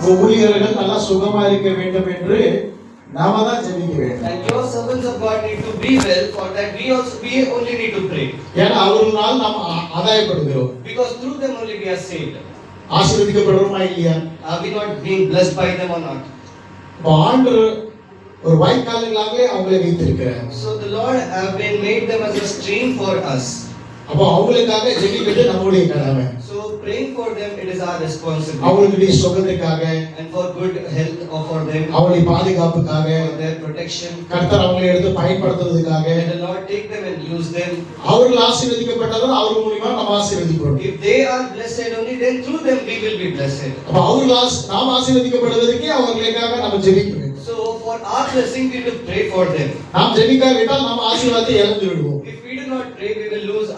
உங்க ஊழியர்கள் நல்லா சுகமா இருக்க வேண்டும் என்று நாம தான் ஜெபிக்க வேண்டும் And your servants of God need to be well. For that, we also we only need to pray ஏன்னா அவர்களால் நாம் ஆதாயப்படுகிறோம் because through them only we are saved. ஆசீர்வதிக்கப்படுறோமா இல்லையா Are we not being blessed by them or not? இப்போ ஆண்டு ஒரு வாய்க்கால்களாகவே அவங்களை வைத்திருக்கிறார் So the Lord have been made them as a stream for us. அப்போ அவங்களுக்காக ஜெபிக்கிறது நம்முடைய கடமை So praying for them it is our responsibility. அவங்களுடைய சுகத்துக்காக And for good health or for them, அவங்களுடைய பாதுகாப்புக்காக for their protection. கர்த்தர் அவங்களை எடுத்து பயன்படுத்துறதுக்காக May the Lord take them and use them. அவர்கள் ஆசீர்வதிக்கப்பட்டதும் அவர்கள் மூலியமா நம்ம ஆசீர்வதிக்கிறோம் If they are blessed only, then through them we will be blessed. அப்ப அவர்கள் நாம் ஆசீர்வதிக்கப்படுவதற்கே அவர்களுக்காக நம்ம ஜெபிக்க வேண்டும் So for our blessing, we will pray for them. நாம் ஜெபிக்காவிட்டால் நாம் ஆசீர்வாதத்தை இழந்து விடுவோம் If we do not pray,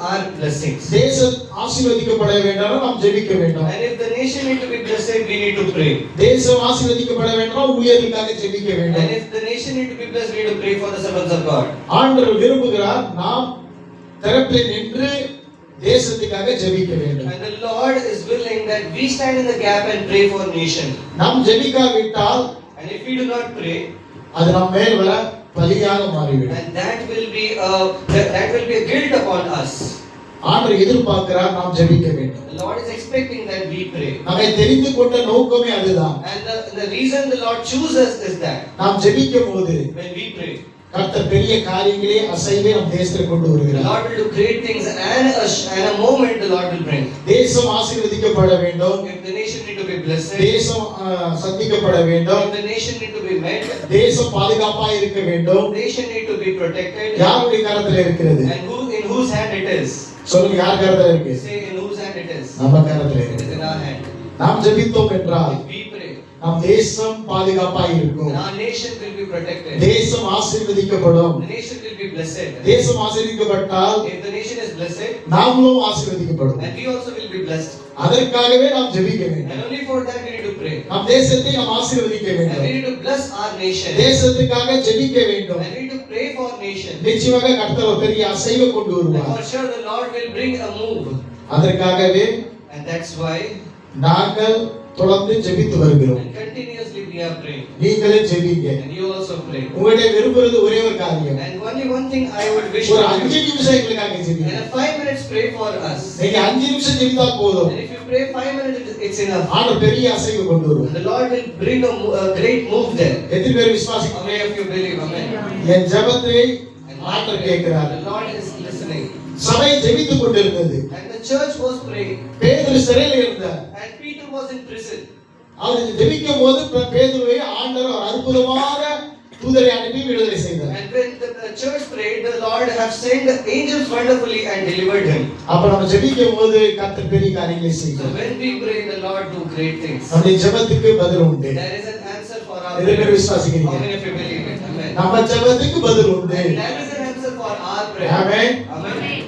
our blessings. தேசம் ஆசீர்வதிக்கப்பட வேண்டாம் நாம் ஜெபிக்க வேண்டும் And if the nation need to be blessed, we need to pray. தேசம் ஆசீர்வதிக்கப்பட வேண்டும் ஊழியர்களுக்காக ஜெபிக்க And வேண்டும் if the nation need to be blessed, we need to pray for the servants of God. ஆண்டவர் விரும்புகிறார் நாம் தரப்பில் நின்று தேசத்துக்காக ஜெபிக்க வேண்டும் And the Lord is willing that we stand in the gap and pray for nation. நாம் ஜெபிக்காவிட்டால் And if we do not pray, அது நம் மேல் வர பலியாக மாறிவிடும் and that will be a that, that will be a guilt upon us. ஆண்டவர் எதிர்பார்க்கிறார் நாம் ஜெபிக்க வேண்டும் The Lord is expecting that we pray. நம்மை தெரிந்து கொண்ட நோக்கமே அதுதான் And the, the reason the Lord chooses is that நாம் ஜெபிக்கும் போது when we pray, கர்த்தர் பெரிய காரியங்களே அசைவே நம் தேசத்தில் கொண்டு வருகிறார் Lord will do great things and a, and a moment the Lord will bring. தேசம் ஆசீர்வதிக்கப்பட வேண்டும் If the nation blessed, தேசம் சந்திக்கப்பட வேண்டும் if the nation need to be met, தேசம் பாதுகாப்பாக இருக்க வேண்டும் nation need to be protected. யாருடைய கரத்துல இருக்கிறது And who in whose hand it is? சொல்லுங்க யார் கரத்துல இருக்கு Say in whose hand it is? நம்ம கரத்துல இருக்கு. நாம் ஜெபித்தோம் என்றால் we நம் தேசம் பாதுகாப்பாக இருக்கும் then our nation will be protected. தேசம் ஆசீர்வதிக்கப்படும் The nation will be blessed. தேசம் ஆசீர்வதிக்கப்பட்டால் If the nation is blessed, நாமளும் ஆசீர்வதிக்கப்படும் and we also will be blessed. அதற்காகவே நாம் ஜெபிக்க வேண்டும் And only for that we need to pray. நம் தேசத்தை நாம் ஆசீர்வதிக்க And we வேண்டும் need to bless our nation. தேசத்துக்காக ஜெபிக்க வேண்டும் And we need to pray for our nation. நிச்சயமாக கர்த்தர் பெரிய அசைவை கொண்டு வருவார் for sure the Lord will bring a move. அதற்காகவே And that's why நாங்கள் தொடர்ந்து ஜெபித்து வருகிறோம். நீங்களே ஜெபிங்க. உங்களுடைய விரும்புறது ஒரே ஒரு காரியம் ஒரு அஞ்சு. நிமிஷம் எங்களுக்காக ஜெபிங்க. நீங்க அஞ்சு நிமிஷம் ஜெபித்தால் போதும் pray five minutes, it's enough. ஆண்டவர் பெரிய அசைவு கொண்டு வருவார் the Lord will bring a, a great move there. எத்தனை பேர் How விசுவாசிக்கிறீங்க many of you believe? Amen. என் ஜெபத்தை ஆண்டவர் கேட்கிறார் the Lord is listening. சபை ஜெபித்துக் கொண்டிருந்தது And the church was praying. பேதுரு சிறையில் இருந்தார் was in prison. அவர் ஜெபிக்கும் போது பேதுருவை ஆண்டவர் ஒரு அற்புதமாக தூதரை அனுப்பி விடுதலை செய்தார் And when the, church prayed, the Lord have sent the angels wonderfully and delivered him. அப்ப நம்ம ஜெபிக்கும் போது கர்த்தர் பெரிய காரியங்களை So செய்வார் when we pray, the Lord do great things. நம்முடைய ஜெபத்துக்கு பதில் உண்டு There is an answer for our எத்தனை prayer. விசுவாசிக்கிறீங்க How many of you believe it? Amen. நம்ம ஜெபத்துக்கு பதில் உண்டு there is an answer for our prayer. Amen Amen.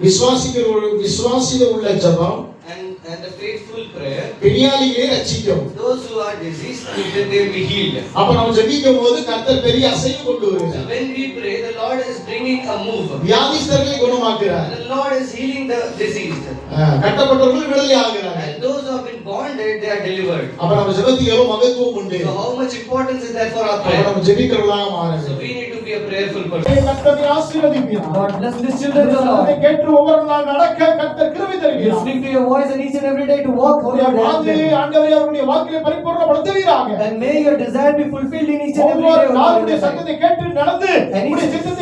விசுவாசிக்கிற விசுவாசியில உள்ள ஜெபம் And, and the faithful prayer, பிரியாளிகளை ரட்சிக்கும் those who are diseased, then they will be healed. அப்ப நம்ம ஜெபிக்கும் போது கர்த்தர் பெரிய அசைவு கொண்டு So வருகிறார் when we pray, the Lord is bringing a move. வியாதிஸ்தர்களை குணமாக்குறார் And the Lord is healing the diseased. ஆஹ், கட்டப்பட்டவர்கள் விடுதலை ஆகிறார்கள் And those who have been bonded, they are delivered. அப்ப நம்ம ஜெபத்துக்கு எவ்வளவு மகத்துவம் உண்டு So how much importance is that for our அப்ப prayer? நம்ம ஜெபிக்கிறவர்களாக மாற So வேண்டும் we need to be a prayerful person. கர்த்தரை ஆசீர்வதிப்பீரார் Lord, bless these children, O சத்தத்தை Lord. கேட்டு ஒவ்வொரு நாள் நடக்க கர்த்தர் கிருபை தருகிறார் Listening to your voice and each and every day to walk through அவருடைய your வாஞ்சையை path. ஆண்டவரே அவருடைய வாக்கிலே பரிபூர்ணப்படுத்துவீராக And may your desire be fulfilled in each and every ஒவ்வொரு day. O நாளுடைய Lord. சத்தத்தை கேட்டு நடந்து சித்தத்தை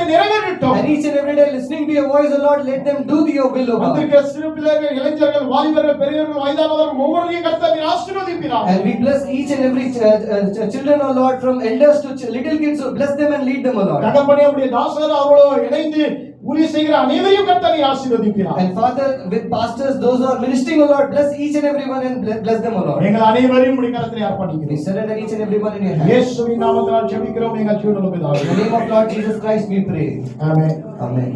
நிறைவேறட்டும் And each and every day listening to your voice, O Lord, let them do your will, O God. வந்திருக்கிற சிறு பிள்ளைகள் இளைஞர்கள் வாலிபர்கள் பெரியவர்கள் வயதானவர்கள் ஒவ்வொருவரையும் கர்த்தர் ஆசீர்வதிப்பீராக And we bless each and every ch- uh, ch- children, O Lord, from elders to ch- little kids, so bless them and lead them, O Lord. தகப்பனே உடைய தாசர் அவர்களோடு இணைந்து ஊழியம் செய்கிற அனைவரையும் கர்த்தர் ஆசீர்வதிப்பீராக And Father, with pastors, those who are ministering, O Lord, bless each and every one and ble- bless them, O Lord. எங்கள் அனைவரையும் உடைய கரத்திலே We அர்ப்பணிக்கிறோம் surrender each and every one in your hands. இயேசுவின் நாமத்தினால் ஜெபிக்கிறோம் எங்கள் ஜீவனுள்ள In the பிதாவே name of Lord Jesus Christ, we pray. Amen Amen.